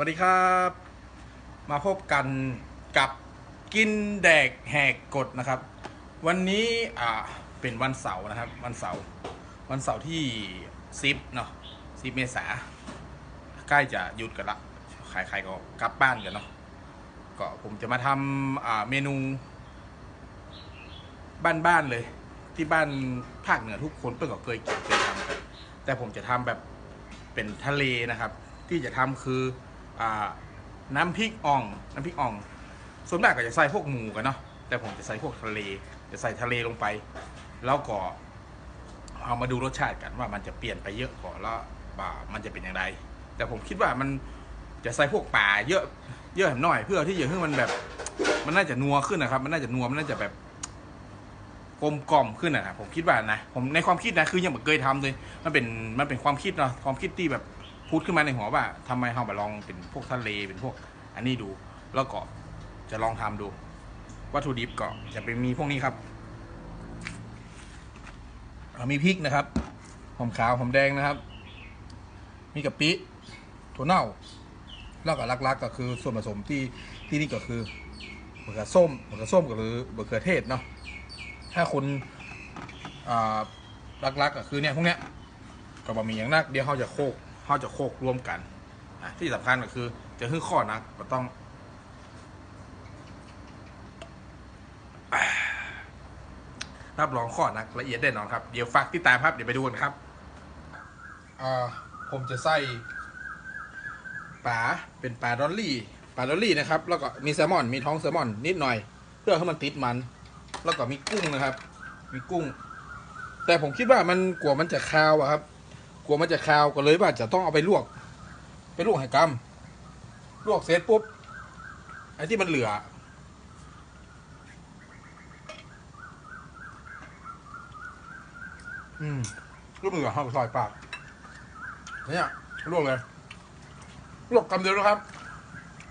วัสดีครับ มาพบกันกับกินแดกแหกกฎนะครับ วันนี้อ่าเป็นวันเสาร์นะครับ วันเสาร์วันเสาร์ที่ซิปเนาะซิปเมษาใกล้จะหยุดกันละใครๆก็กลับบ้านกันเนาะก็ผมจะมาทำอ่าเมนู บ้านๆเลย ที่บ้านภาคเหนือทุกคนเพิ่งก็เคยกินเคยทำแต่ผมจะทำแบบเป็นทะเลนะครับ ที่จะทำคือ น้ำพริกอ่อง น้ำพริกอ่อง ส่วนมากก็จะใส่พวกหมูกันเนาะ แต่ผมจะใส่พวกทะเล จะใส่ทะเลลงไป แล้วก็เอามาดูรสชาติกันว่ามันจะเปลี่ยนไปเยอะกว่าแล้วบ่ามันจะเป็นอย่างไร แต่ผมคิดว่ามันจะใส่พวกป่าเยอะ เยอะหน่อยเพื่อที่จะให้มันแบบ มันน่าจะนัวขึ้นนะครับ มันน่าจะนัว มันน่าจะแบบกลมกล่อมขึ้นนะครับผมคิดว่านะ ผมในความคิดนะคือยังไม่เคยทำเลย มันเป็นมันเป็นความคิดเนาะ ความคิดที่แบบ พูดขึ้นมาในหัวว่าทำไมเราไปลองเป็นพวกทะเลเป็นพวกอันนี้ดู แล้วก็จะลองทำดู วัตถุดิบก็จะเป็นมีพวกนี้ครับ มีพริกนะครับหอมขาวหอมแดงนะครับ มีกะปิถั่วเน่า แล้วก็ลักๆก็คือส่วนผสมที่ที่นี่ก็คือมะเขือส้มมะเขือส้มก็คือมะเขือเทศเนาะถ้าคุณอ่ารักๆก็คือเนี่ยพวกเนี้ยก็บะหมี่อย่างนักเดี๋ยวเขาจะโคก เขาจะโคกรวมกันที่สำคัญก็คือ จะขึ้นข้อนักก็ต้องรับรองข้อนักละเอียดแน่นอนครับ เดี๋ยวฝากติดตามครับ เดี๋ยวไปดูกันครับผมจะใส่ปลาเป็นปลาดอลลี่ปลาดอลลี่นะครับ แล้วก็มีแซลมอน มีท้องแซลมอน นิดหน่อย เพื่อให้มันติดมัน แล้วก็มีกุ้งนะครับ มีกุ้ง แต่ผมคิดว่ามันกลัวมันจะคาวอะครับ กลัวมันจะคาวก็เลยว่าจะต้องเอาไปลวก ไปลวกให้กำลวกเสร็จปุ๊บไอ้ที่มันเหลือ อืมลูกเหลือห้าซอยปากเนี่ยลวกเลยลวกกำเดียวนะครับ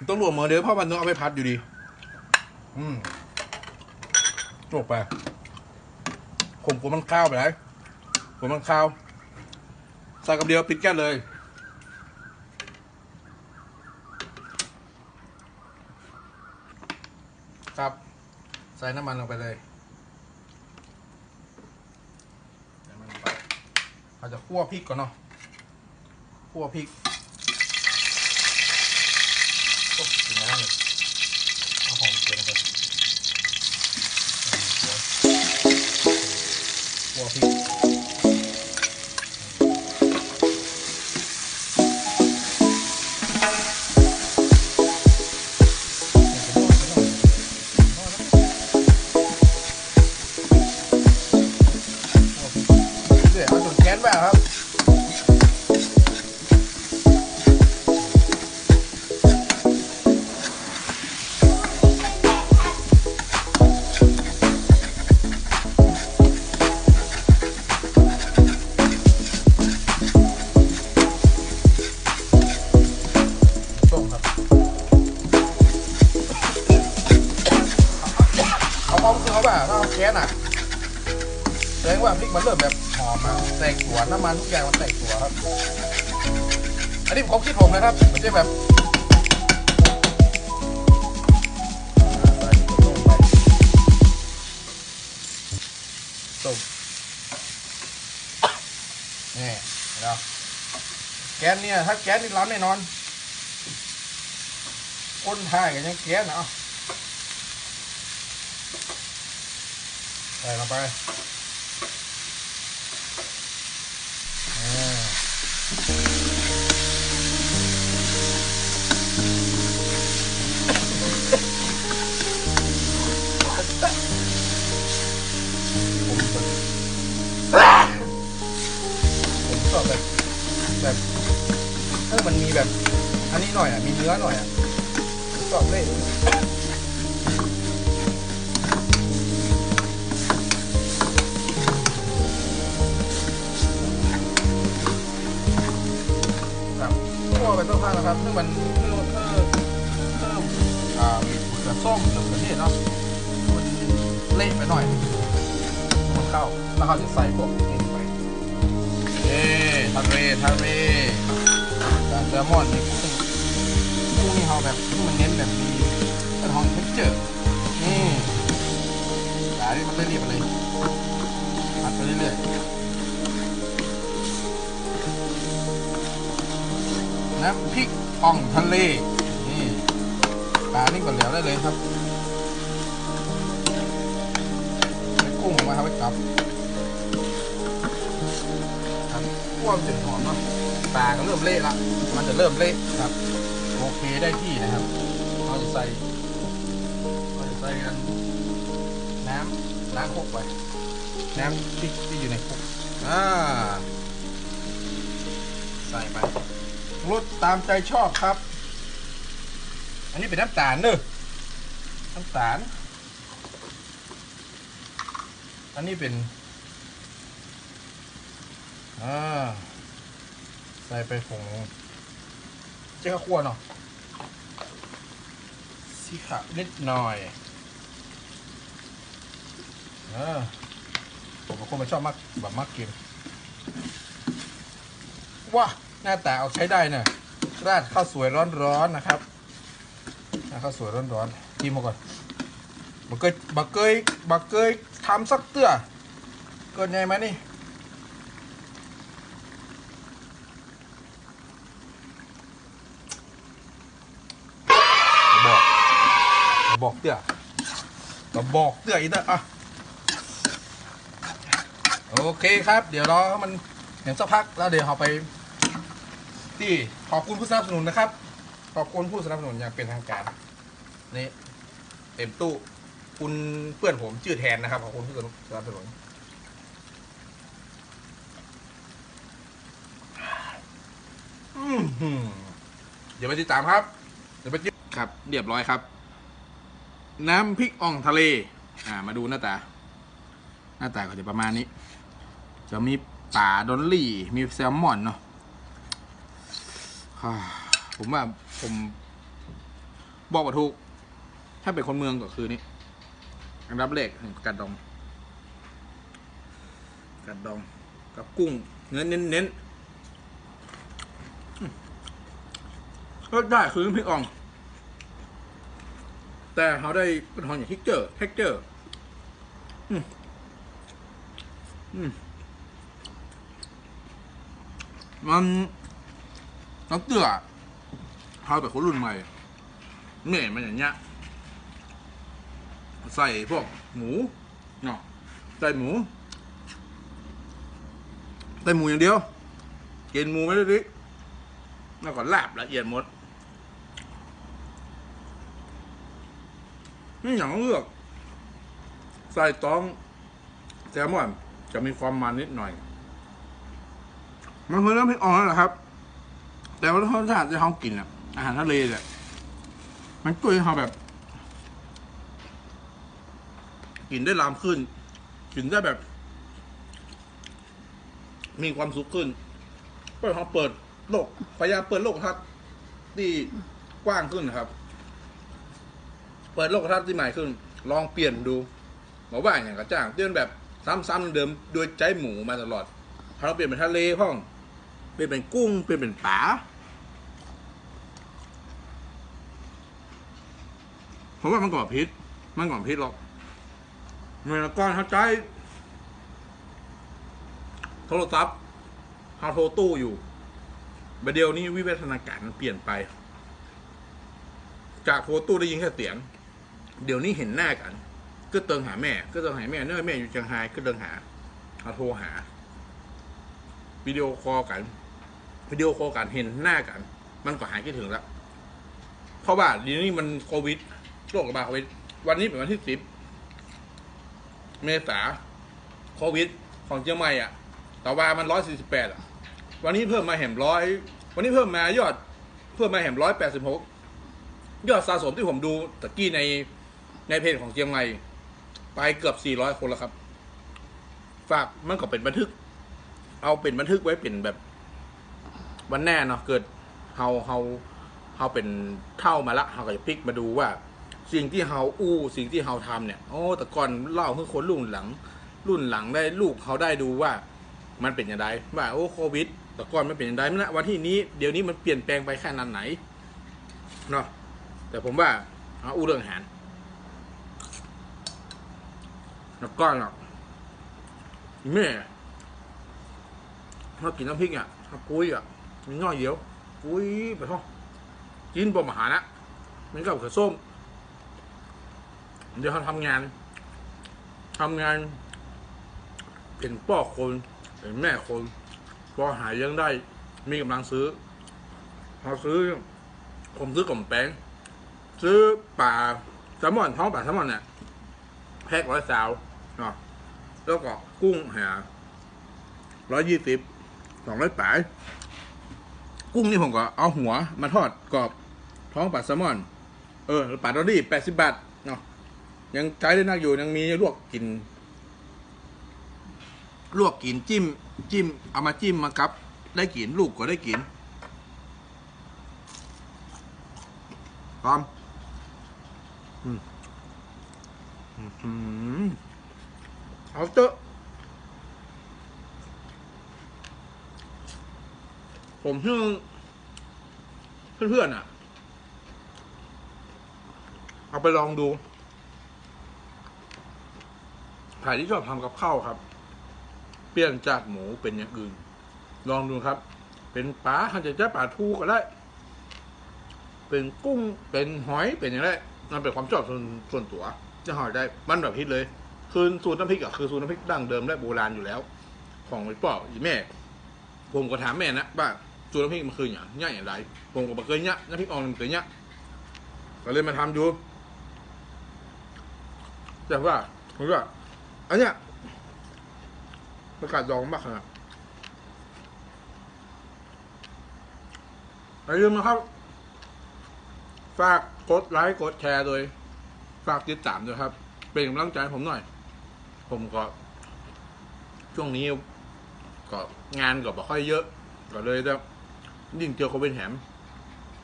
ต้องลวกเหมือเดิมเพราะมันต้องเอาไปพัดอยู่ดี อืมลวกไปผมกลัวมันข้าวไปไหนกลัวมันข้าว ใส่กับเดียวปิดแก๊สเลย ครับ ใส่น้ำมันลงไปเลยน้ำมันลงไปเราจะคั่วพริกก่อนเนาะคั่วพริกโอ้กินน้ำเลยเอาหอมเจียวลงไป มันเริ่มแบบหอมอะแตกตัวน้ำมันทุกอย่างมันแตกตัวครับ อันนี้ผมความคิดผมนะครับไม่ใช่แบบใส่ส้มไปส้มนี่เห็นไหมแก๊สเนี่ยถ้าแก๊สนี่ล้ำแน่นอนคนไทยกันยังเกี้ยนเนาะใส่ลงไป คั่วไปต้องข้างนะครับซึ่งมันเพิ่มเพิ่มเพิ่มอ่าเกลือส้มเกลือเทศเนาะมันเละไปหน่อยมันเข้าแล้วเขาจะใส่พวกนี้ไปเอ๊ทะเลทะเลแซลมอนนี่กุ้งแบบที่มันเน้นแบบมีเป็นห้องเท็กเจอร์นี่สายนี่มันเรียบเลย น้ำพริกอ่องทะเล นี่ปลานี่ก่อนเหลียวได้เลยครับใส่กุ้งมาครับไว้กับครับคั่วมันหอมเนาะปลาก็เริ่มเละละ มันจะเริ่มเละครับ โอเคได้ที่นะครับ เราจะใส่เราจะใส่กันน้ำล้างคกไปน้ำที่ที่อยู่ในคกอ่าใส่ไป รสตามใจชอบครับ อันนี้เป็นน้ำตาลเนอะน้ำตาล อันนี้เป็นอ่าใส่ไปผงเจ้าขั้วเนาะสีขาวนิดหน่อยเออผมเป็นคนไม่ชอบมากแบบมากกินว้า หน้าตาเอาใช้ได้นะราดข้าวสวยร้อนๆนะครับข้าวสวยร้อนๆกินมาก่อนบักเกยบักเกยบักเกยทำสักเตื้อเกินไงไหมนี่บอกบอกเตื้อบอกเตื้ออีกเด้ออะโอเคครับ เดี๋ยวรอให้มันเห็นสักพักแล้วเดี๋ยวเราไป ที่ขอบคุณผู้สนับสนุนนะครับ ขอบคุณผู้สนับสนุนอย่างเป็นทางการนี่เต็มตู้คุณเพื่อนผมชื่อแทนนะครับ ขอบคุณผู้สนับสนุนอืมหืมเดี๋ยวไปติดตามครับ เดี๋ยวไปจิ้มครับ เรียบร้อยครับ น้ำพริกอ่องทะเล อ่า มาดูหน้าตา หน้าตาก็จะประมาณนี้ จะมีป่าดอลลี่ มีแซลมอนเนาะ ผมว่าผมบอกว่าถูก ถ้าเป็นคนเมืองก็คือนี่อันดับแรกกัดดอง กัดดอง กับกุ้ง เนื้อเน้นเน้นๆอืมรสได้คือพริกอ่อง แต่เขาได้เป็นหอนอย่างทิกเจอร์เท็กเจอร์อืมอืมมัน น้ำเตื้อเขาแบบคนรุ่นใหม่เม่มันอย่างเงี้ย ใส่พวกหมูเนาะใส่หมูใส่หมูอย่างเดียว กินหมูไม่ได้ดิแล้วก็ลาบละเอียดหมดนี่อย่างเลือก ใส่ต้องแซลมอนจะมีความมันนิดหน่อย มันคือน้ำพริกอ่อนนั่นแหละครับ แต่ว่ารสชาติที่เขากินอะอาหารทะเลเนี่ยมันช่วยให้เขาแบบ กินได้ลามขึ้น กินได้แบบ มีความสุขขึ้นเปิดเขาเปิดโลกพยายามเปิดโลกทัศน์ที่กว้างขึ้นครับ เปิดโลกทัศน์ที่ใหม่ขึ้น ลองเปลี่ยนดูบอว่าอย่างกระจ้างเตือนแบบซ้ำๆเดิมโดยใจหมูมาตลอดพอเราเปลี่ยนเป็นทะเลห้อง เปลี่ยนเป็นกุ้ง เปลี่ยนเป็นปลาผมว่ามันก่อพิษ มันก่อพิษหรอกเมื่อก่อนเขาใจ โทรศัพท์เขาโทรตู้อยู่ประเดี๋ยวนี้วิวัฒนาการมันเปลี่ยนไป จากโทรตู้ได้ยินแค่เสียง เดี๋ยวนี้เห็นหน้ากัน ก็เติงหาแม่ ก็เติงหาแม่เนื่อแม่อยู่เชียงรายก็เติงหาเอาโทรหาวิดีโอคอลกัน วิดีโอคอลกันเห็นหน้ากัน มันก็หายคิดถึงแล้วเพราะว่าเดี๋ยวนี้มันโควิดโรคระบาดโควิด วันนี้เป็นวันที่สิบเมษาโควิด ของเชียงใหม่อะต่อว่ามันร้อยสี่สิบแปดอะ วันนี้เพิ่มมาแหมร้อยวันนี้เพิ่มมายอดเพิ่มมาแหมร้อยแปดสิบหกยอดสะสมที่ผมดูตะกี้ในในเพจของเชียงใหม่ ไปเกือบสี่ร้อยคนแล้วครับ ฝากมันก็เป็นบันทึก เอาเป็นบันทึกไว้เป็นแบบ วันแน่เนาะเกิดเฮาเฮาเฮาเป็นเท่ามาละเฮาก็จะพลิกมาดูว่า สิ่งที่เฮาอู้สิ่งที่เฮาทำเนี่ยโอ้แต่ก่อนเล่าให้คนรุ่นหลัง รุ่นหลังได้ลูกเขาได้ดูว่า มันเป็นอย่างไรว่าโอ้โควิดแต่ก่อนมันเป็นอย่างไรมันะวันที่นี้เดี๋ยวนี้มันเปลี่ยนแปลงไปแค่นั้นไหนเนาะแต่ผมว่าเอาอู้เรื่องอาหารแล้วก็หรอกแม่ถ้ากินน้ำพริกอะถ้ากุ้ยอะ มีน้อยเดียวกุ้ยไปท้องกินปมาหานะมันก็กับส้ม เดี๋ยวเขาทำงานทำงาน เป็นพ่อคน เป็นแม่คนพอหายยังได้ มีกำลังซื้อพอซื้อ ผมซื้อกล่อมแป้งซื้อป่าแซลมอนท้องป่าแซลมอนเนี่ยแพ็คร้อยสาวเนาะแล้วก็กุ้งหาร้อยยี่สิบสองร้อยแปลาย กุ้งนี่ผมก็เอาหัวมาทอดกรอบท้องป่าแซลมอน เออป่าดอดี้แปดสิบบาทเนาะยังใช้ได้นักอยู่ยังมีลวกกิน ลวกกินจิ้ม จิ้ม เอามาจิ้มมากับ ได้กินลูกก็ได้กินพร้อมอืมอืมเอาเถอะ ผมเชื่อเพื่อนๆอะ เอาไปลองดูใครที่ชอบทำกับข้าวครับ เปลี่ยนจากหมูเป็นอย่างอื่น ลองดูครับ เป็นปลาอาจจะจะปลาทูก็ได้ เป็นกุ้งเป็นหอยเป็นอย่างไรมันเป็นความชอบส่วนส่วนตัวจะหอยได้มันแบบฮิตเลย คือสูตรน้ำพริกอะคือสูตรน้ำพริกดั้งเดิมและโบราณอยู่แล้ว ของไอ้ป่ออีแม่ ผมก็ถามแม่นะว่า สูน้ำพริกมันคืออย่างง่ายอย่างไรผมก็บอกเคยเนี่ยน้ำพริกอ่องมันเคยเนี่ยก็เลยมาทำดูแต่ว่าผมว่าอันเนี้ยประกาศดองมากขนาดอย่าลืมนะครับ ฝากกดไลค์กดแชร์โดย ฝากติดตามด้วยครับ เป็นกำลังใจผมหน่อย ผมก็ ช่วงนี้ก็งานก็บ่ค่อยเยอะ ก็เลยจะ ยิ่งเจอโควิดแหม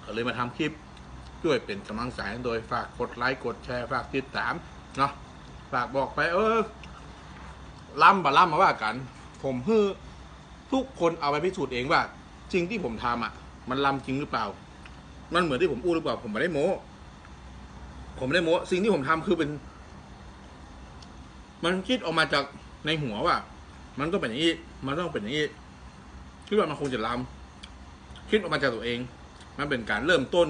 ก็เลยมาทำคลิปด้วยเป็นกำลังใจโดยฝากกดไลค์กดแชร์ฝากติดตามเนาะฝากบอกไป เออล่ำบ่ล่ำมาว่ากัน ผมเพื่อทุกคนเอาไปพิสูจน์เองว่าจริงที่ผมทำอะ มันล่ำจริงหรือเปล่า มันเหมือนที่ผมอู้หรือเปล่า ผมไม่ได้โม้ผมไม่ได้โม้สิ่งที่ผมทำคือเป็น มันคิดออกมาจากในหัวว่า มันต้องเป็นอย่างนี้ มันต้องเป็นอย่างนี้คิดว่ามันคงจะล้ำ คิดออกมาจากตัวเอง มันเป็นการเริ่มต้น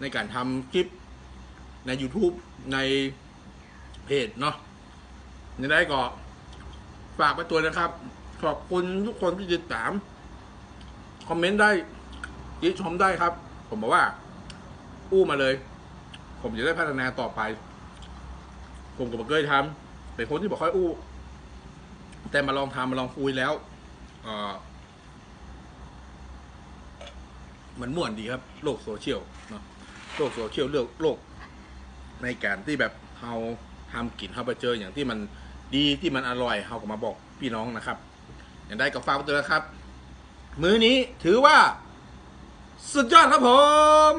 ในการทำคลิปใน YouTube ในเพจเนาะยังได้ก็ฝากไปตัวนะครับ ขอบคุณทุกคนที่ติดตาม คอมเมนต์ได้ยิชมได้ครับ ผมบอกว่า อู้มาเลย ผมจะได้พัฒนาต่อไป ผมก็บอกเคยทำเป็นคนที่บอกค่อยอู้ แต่มาลองทำมาลองคุยแล้ว เอ่อ มันม่วนดีครับ โลกโซเชียลเนาะโลกโซเชียลเลือกโลก ในการที่แบบเราทำกินเราไปเจออย่างที่มันดีที่มันอร่อยเราก็มาบอกพี่น้องนะครับ อย่างได้ก็ฝากไว้ด้วยนะครับ มื้อนี้ถือว่า สุดยอดครับผม